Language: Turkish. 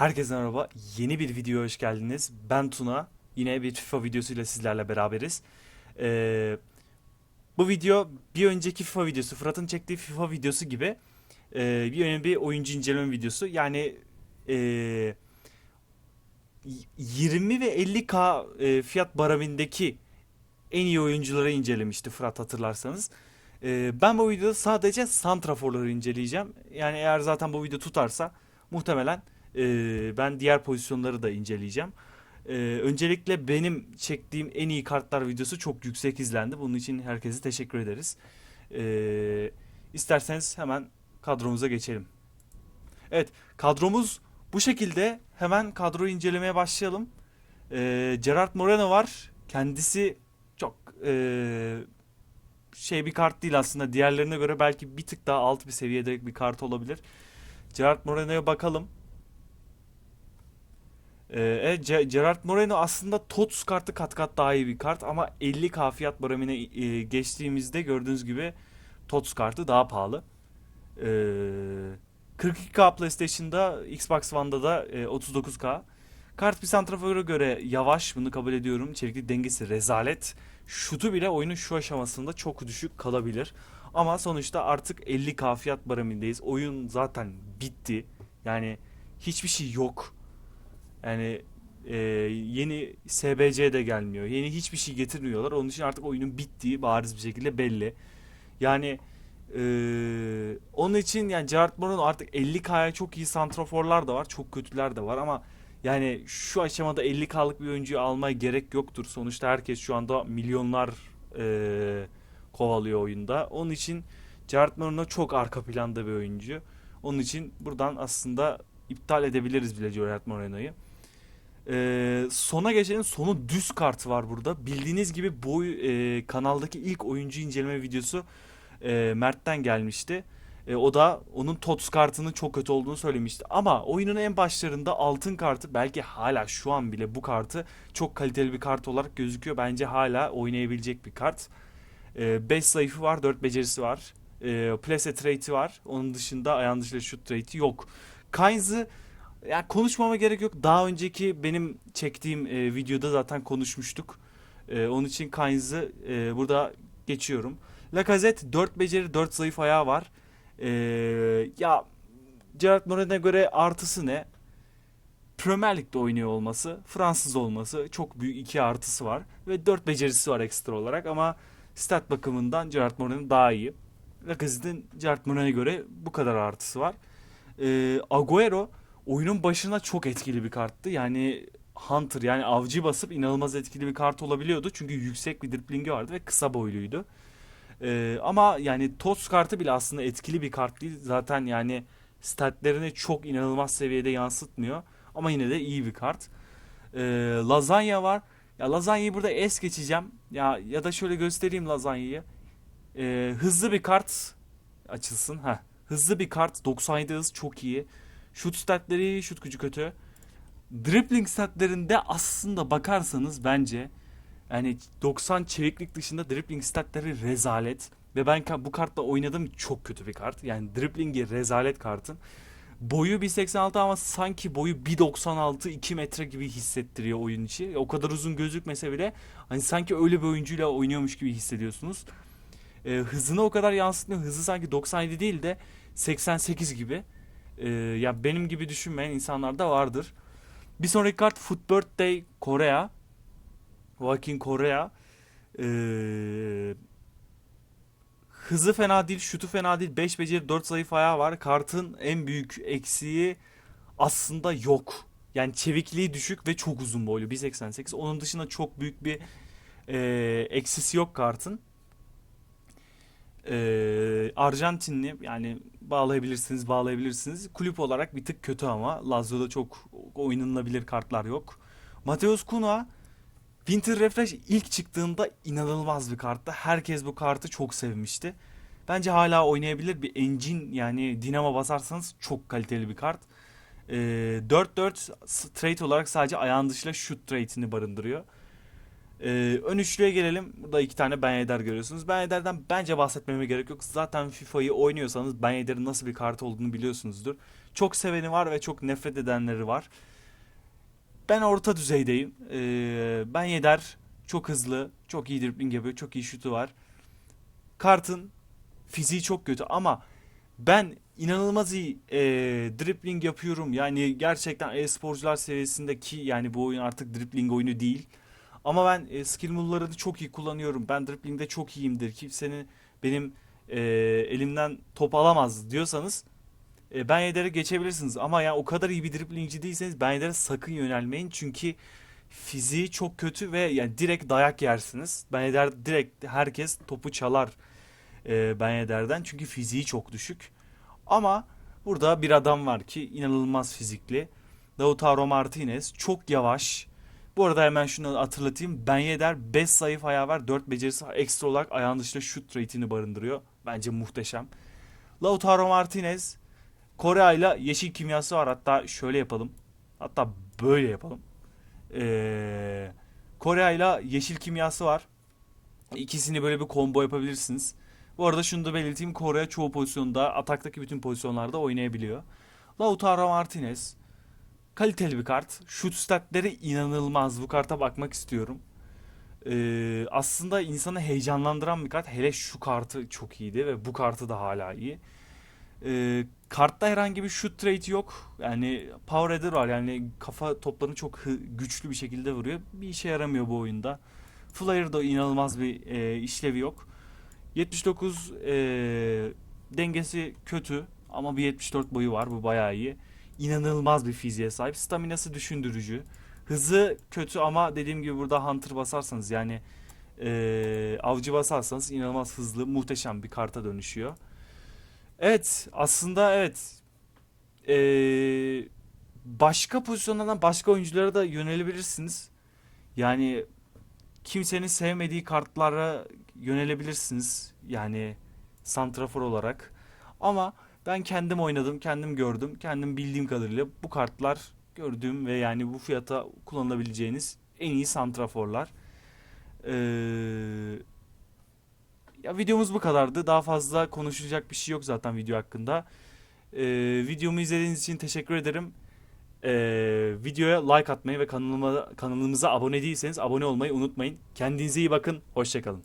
Herkese merhaba. Yeni bir videoya hoş geldiniz. Ben Tuna. Yine bir FIFA videosuyla sizlerle beraberiz. Ee, bu video bir önceki FIFA videosu, Fırat'ın çektiği FIFA videosu gibi e, bir önemli bir oyuncu inceleme videosu. Yani e, 20 ve 50k e, fiyat baramindeki en iyi oyuncuları incelemişti Fırat hatırlarsanız. E, ben bu videoda sadece santraforları inceleyeceğim. Yani eğer zaten bu video tutarsa muhtemelen ee, ben diğer pozisyonları da inceleyeceğim. Ee, öncelikle benim çektiğim en iyi kartlar videosu çok yüksek izlendi. Bunun için herkese teşekkür ederiz. Ee, isterseniz hemen kadromuza geçelim. Evet, kadromuz bu şekilde. Hemen kadroyu incelemeye başlayalım. Ee, Gerard Moreno var. Kendisi çok e, şey bir kart değil aslında. Diğerlerine göre belki bir tık daha alt bir seviyede bir kart olabilir. Gerard Moreno'ya bakalım. Ee, Ce- Gerard Moreno aslında TOTS kartı kat kat daha iyi bir kart ama 50k fiyat baramine e, geçtiğimizde gördüğünüz gibi TOTS kartı daha pahalı. Ee, 42k PlayStation'da, Xbox One'da da e, 39k. Kart bir santrafora göre yavaş, bunu kabul ediyorum. Çeviklik dengesi rezalet. Şutu bile oyunun şu aşamasında çok düşük kalabilir. Ama sonuçta artık 50k fiyat baramindeyiz. Oyun zaten bitti. Yani hiçbir şey yok. Yani e, yeni SBC de gelmiyor. Yeni hiçbir şey getirmiyorlar. Onun için artık oyunun bittiği bariz bir şekilde belli. Yani e, onun için yani Gerard Moreno artık 50K'ya çok iyi santraforlar da var. Çok kötüler de var ama yani şu aşamada 50K'lık bir oyuncuyu almaya gerek yoktur. Sonuçta herkes şu anda milyonlar e, kovalıyor oyunda. Onun için Gerard Moreno çok arka planda bir oyuncu. Onun için buradan aslında iptal edebiliriz bile Gerard Moreno'yu. Ee, sona geçelim. Sonu düz kartı var burada. Bildiğiniz gibi bu e, kanaldaki ilk oyuncu inceleme videosu e, Mert'ten gelmişti. E, o da onun TOTS kartının çok kötü olduğunu söylemişti. Ama oyunun en başlarında altın kartı belki hala şu an bile bu kartı çok kaliteli bir kart olarak gözüküyor. Bence hala oynayabilecek bir kart. 5 e, zayıfı var, 4 becerisi var. E, Placet rate'i var. Onun dışında ayağın dışında shoot rate'i yok. Kains'ı yani konuşmama gerek yok. Daha önceki benim çektiğim e, videoda zaten konuşmuştuk. E, onun için Kains'ı e, burada geçiyorum. Lacazette 4 beceri 4 zayıf ayağı var. E, ya Gerard Moreno'ya göre artısı ne? Premier Lig'de oynuyor olması, Fransız olması çok büyük iki artısı var. Ve 4 becerisi var ekstra olarak ama stat bakımından Gerard Moreno daha iyi. Lacazette'in Gerard Moreno'ya göre bu kadar artısı var. E, Agüero oyunun başına çok etkili bir karttı. Yani Hunter yani avcı basıp inanılmaz etkili bir kart olabiliyordu. Çünkü yüksek bir driblingi vardı ve kısa boyluydu. Ee, ama yani TOTS kartı bile aslında etkili bir kart değil. Zaten yani statlerini çok inanılmaz seviyede yansıtmıyor. Ama yine de iyi bir kart. Ee, Lazanya var. Ya Lazanya'yı burada es geçeceğim. Ya ya da şöyle göstereyim Lazanya'yı. Ee, hızlı bir kart açılsın. ha Hızlı bir kart. 97 hız çok iyi. Şut statleri iyi, şut gücü kötü. Dribbling statlerinde aslında bakarsanız bence yani 90 çeviklik dışında dribbling statleri rezalet. Ve ben bu kartla oynadım çok kötü bir kart. Yani dribblingi rezalet kartın. Boyu 1.86 ama sanki boyu 1.96 2 metre gibi hissettiriyor oyun içi. O kadar uzun gözükmese bile hani sanki öyle bir oyuncuyla oynuyormuş gibi hissediyorsunuz. Ee, hızını o kadar yansıtmıyor. Hızı sanki 97 değil de 88 gibi. Ee, ya benim gibi düşünmeyen insanlar da vardır. Bir sonraki kart Foot Birthday Korea. Joaquin Korea. Ee, hızı fena değil, şutu fena değil. 5 beceri 4 zayıf ayağı var. Kartın en büyük eksiği aslında yok. Yani çevikliği düşük ve çok uzun boylu. 1.88. Onun dışında çok büyük bir e, eksisi yok kartın. E, Arjantinli yani bağlayabilirsiniz, bağlayabilirsiniz. Kulüp olarak bir tık kötü ama Lazio'da çok oynanılabilir kartlar yok. Mateus Cunha Winter Refresh ilk çıktığında inanılmaz bir karttı. Herkes bu kartı çok sevmişti. Bence hala oynayabilir bir engine yani dinamo basarsanız çok kaliteli bir kart. Ee, 4-4 trait olarak sadece ayağın dışıyla shoot trait'ini barındırıyor. Ee, ön üçlüye gelelim. Burada iki tane Ben Yedder görüyorsunuz. Ben Yedder'den bence bahsetmeme gerek yok. Zaten FIFA'yı oynuyorsanız Ben Yedder'in nasıl bir kart olduğunu biliyorsunuzdur. Çok seveni var ve çok nefret edenleri var. Ben orta düzeydeyim. Ee, ben Yedder çok hızlı, çok iyi dribbling yapıyor, çok iyi şutu var. Kartın fiziği çok kötü ama ben inanılmaz iyi e, dribbling yapıyorum. Yani gerçekten e-sporcular seviyesindeki yani bu oyun artık dribbling oyunu değil. Ama ben e, skill move'larını çok iyi kullanıyorum. Ben dribbling'de çok iyiyimdir. Kimsenin benim e, elimden top alamaz diyorsanız e, Ben Yedder'e geçebilirsiniz. Ama ya o kadar iyi bir dribblingci değilseniz Ben Yedder'e sakın yönelmeyin. Çünkü fiziği çok kötü ve yani direkt dayak yersiniz. Ben Yedder direkt herkes topu çalar e, Ben Yedder'den. Çünkü fiziği çok düşük. Ama burada bir adam var ki inanılmaz fizikli. Lautaro Martinez çok yavaş. Bu arada hemen şunu hatırlatayım. Ben Yedder 5 zayıf ayağı var. 4 becerisi. Ekstra olarak ayağın dışında şut rate'ini barındırıyor. Bence muhteşem. Lautaro Martinez Korea ile yeşil kimyası var. Hatta şöyle yapalım. Hatta böyle yapalım. Ee, Korea ile yeşil kimyası var. İkisini böyle bir combo yapabilirsiniz. Bu arada şunu da belirteyim. Korea çoğu pozisyonda, ataktaki bütün pozisyonlarda oynayabiliyor. Lautaro Martinez kaliteli bir kart. Şut statleri inanılmaz. Bu karta bakmak istiyorum. Ee, aslında insanı heyecanlandıran bir kart. Hele şu kartı çok iyiydi ve bu kartı da hala iyi. Ee, kartta herhangi bir shoot rate yok. Yani power header var. Yani kafa toplarını çok güçlü bir şekilde vuruyor. Bir işe yaramıyor bu oyunda. Flyer'da inanılmaz bir e, işlevi yok. 79 e, dengesi kötü ama bir 74 boyu var. Bu bayağı iyi. İnanılmaz bir fiziğe sahip. Staminası düşündürücü. Hızı kötü ama dediğim gibi burada Hunter basarsanız yani e, avcı basarsanız inanılmaz hızlı, muhteşem bir karta dönüşüyor. Evet, aslında evet. Ee, başka pozisyonlardan başka oyunculara da yönelebilirsiniz. Yani kimsenin sevmediği kartlara yönelebilirsiniz. Yani santrafor olarak. Ama ben kendim oynadım, kendim gördüm, kendim bildiğim kadarıyla bu kartlar gördüğüm ve yani bu fiyata kullanılabileceğiniz en iyi santraforlar. Ee, ya videomuz bu kadardı. Daha fazla konuşulacak bir şey yok zaten video hakkında. Ee, videomu izlediğiniz için teşekkür ederim. Ee, videoya like atmayı ve kanalıma kanalımıza abone değilseniz abone olmayı unutmayın. Kendinize iyi bakın. Hoşçakalın.